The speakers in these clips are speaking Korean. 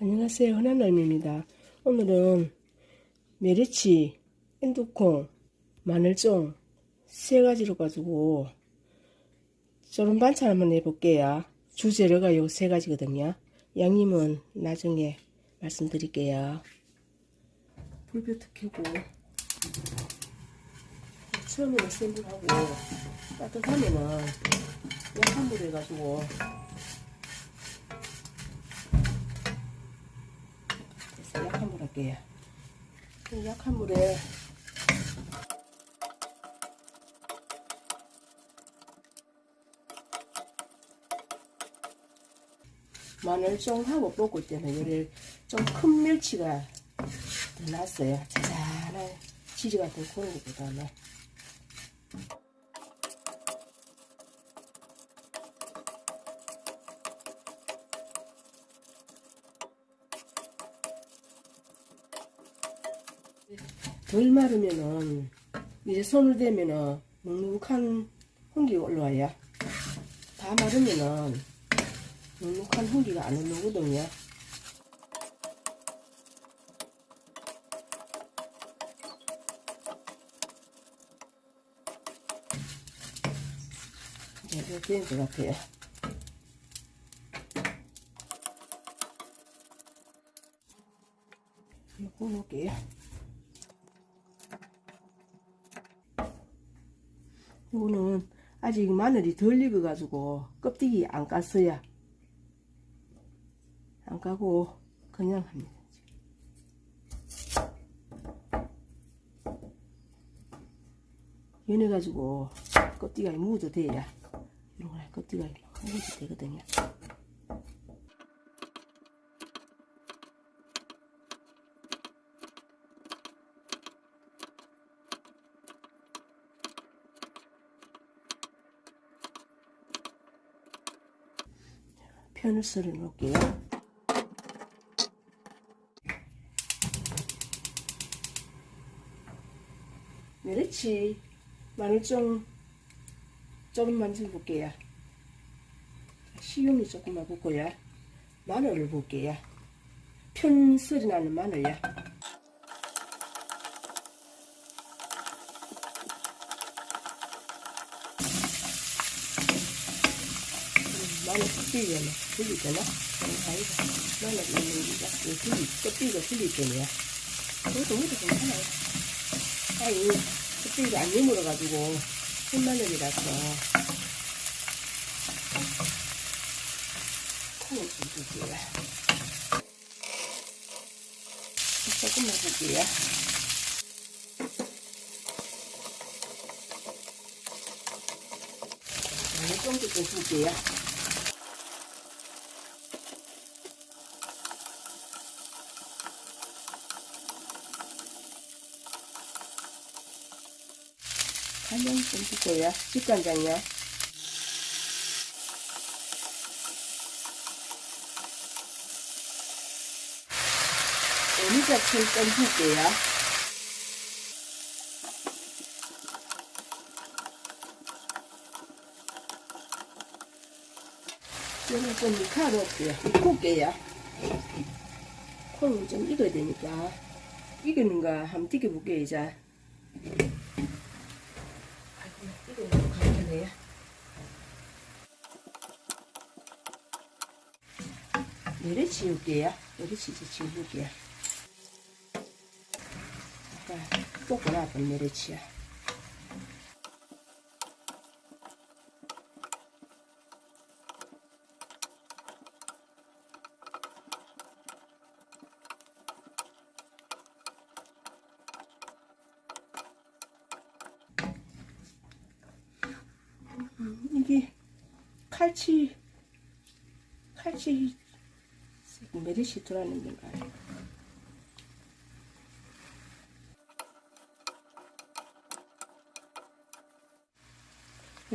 안녕하세요. 흔한날입니다. 오늘은 메리치, 인두콩, 마늘종 세 가지로 가지고 저런 반찬 한번 해볼게요. 주재료가 요 세 가지거든요. 양념은 나중에 말씀드릴게요. 불볕 켜고 처음에는 센 불하고 따뜻하면은 약한 불 해가지고 이 약한 물에 마늘 좀 하고 볶을 때는 요리 좀큰 멸치가 더 낫어요. 자잘한 치즈 같은 그런 것보다는. 덜 마르면은 이제 손을 대면은 눅눅한 홍기가 올라와요. 다 마르면은 눅눅한 홍기가 안 올라오거든요. 이렇게 된 것 같아요. 이거 놓을게요. 이거는 아직 마늘이 덜 익어 가지고 껍데기 안 깠어요. 안 까고 그냥 합니다. 연해 가지고 껍데기가 묻어도 돼야 이런 거 껍데기가 묻어도 되거든요. 편을 썰어 놓을게요. 메리치 마늘 좀 조금만 좀 볼게요. 식용유 조금만 붓고요. 마늘을 볼게요. 편 소리 나는 마늘요. 마늘 마 늘 있는 게가 들리, 껍데기가 들리잖아요. 그것도 모두 괜찮아요. 아이, 껍데기가 안 여물어가지고 흰마늘이라서 콩을 좀 줄게요. 조금만 줄게요. 좀 줄게요. 간장 좀 줄게요. 직간장요. 오미자청 좀 줄게요. 여기 좀 미카로 올게요. 익을게요. 콩은 좀 익어야 되니까. 익었는가 한번 튀겨볼게요, 이제. 아이고, 간편해요. 메리 치울게요. 메리 치즈 치울게요. 아까 볶고 나왔던 메리치야. 이게 칼치 칼치 메리시 들어있는 건가요?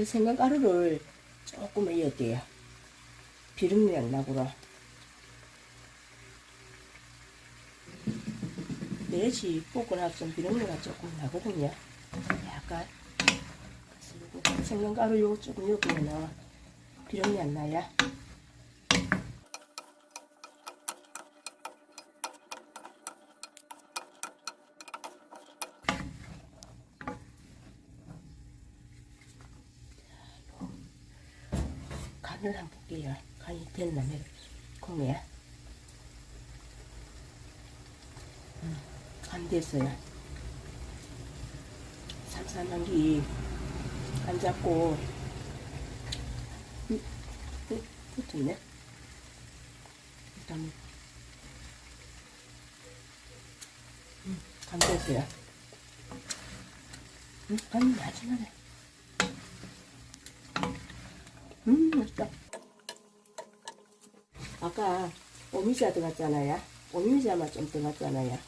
생강가루를 조금 넣을게요. 비름량 나고로. 메리시 볶고 나서 좀 비름내가 조금 나거든요. 약간 생강가루 요거 조금 넣으면 기름이 안 나야. 간을 한번 볼게요. 간이 됐나 매콤이야. 음, 간 됐어요. 삼삼한 기간 잡고 음, 붙었네. 일단, 음, 간 됐어요. 음, 간이 마지막에. 음, 맛있다. 아까 오미자 들어갔잖아요. 오미자만 좀 들어갔잖아요.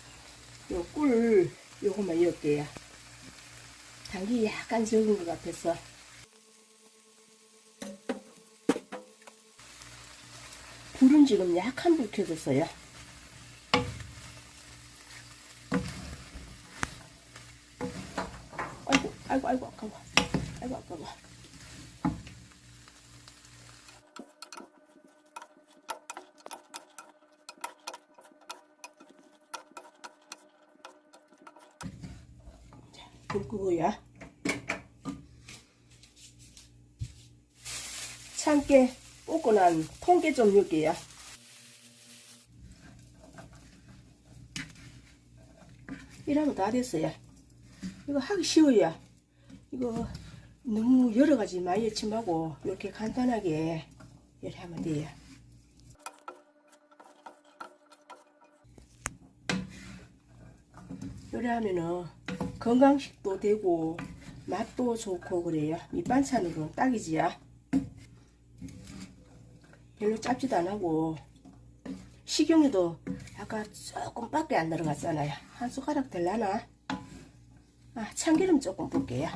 요 꿀, 요거만 넣을게요. 당기 약간 적은 것 같아서. 불은 지금 약한 불 켜졌어요. 아이고, 아이고, 아이고, 아까워. 아이고, 아까워. 불 끄고요. 참깨 볶고 난 통깨 좀 넣을게요. 이러면 다 됐어요. 이거 하기 쉬워요. 이거 너무 여러 가지 많이 말고 이렇게 간단하게 이렇게 하면 돼요. 요리하면은 건강식도 되고 맛도 좋고 그래요. 밑반찬으로는 딱이지요. 별로 짭지도 안 하고 식용유도 아까 조금 밖에 안 들어갔잖아요. 한 숟가락 될라나? 아 참기름 조금 볼게요.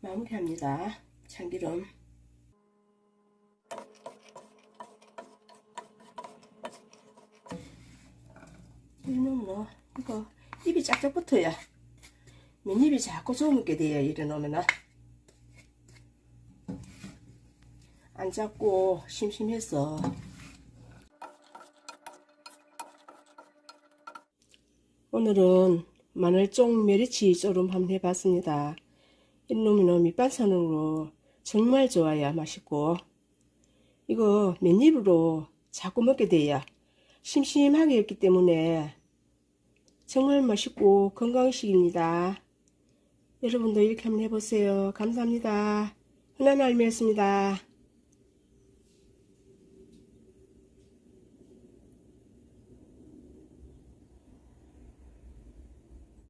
마무리합니다. 참기름. 이놈 뭐 이거 입이 짝짝 붙어요. 맨입이 자꾸 저물게 돼요. 이래 놓으면은 안 잡고 심심해서 오늘은 마늘쫑 메리치 쪼름 한번 해봤습니다. 이놈이는 밑반찬으로 정말 좋아요. 맛있고 이거 맨입으로 자꾸 먹게 돼요. 심심하게 했기 때문에 정말 맛있고 건강식입니다. 여러분도 이렇게 한번 해보세요. 감사합니다. 흔한 알미였습니다.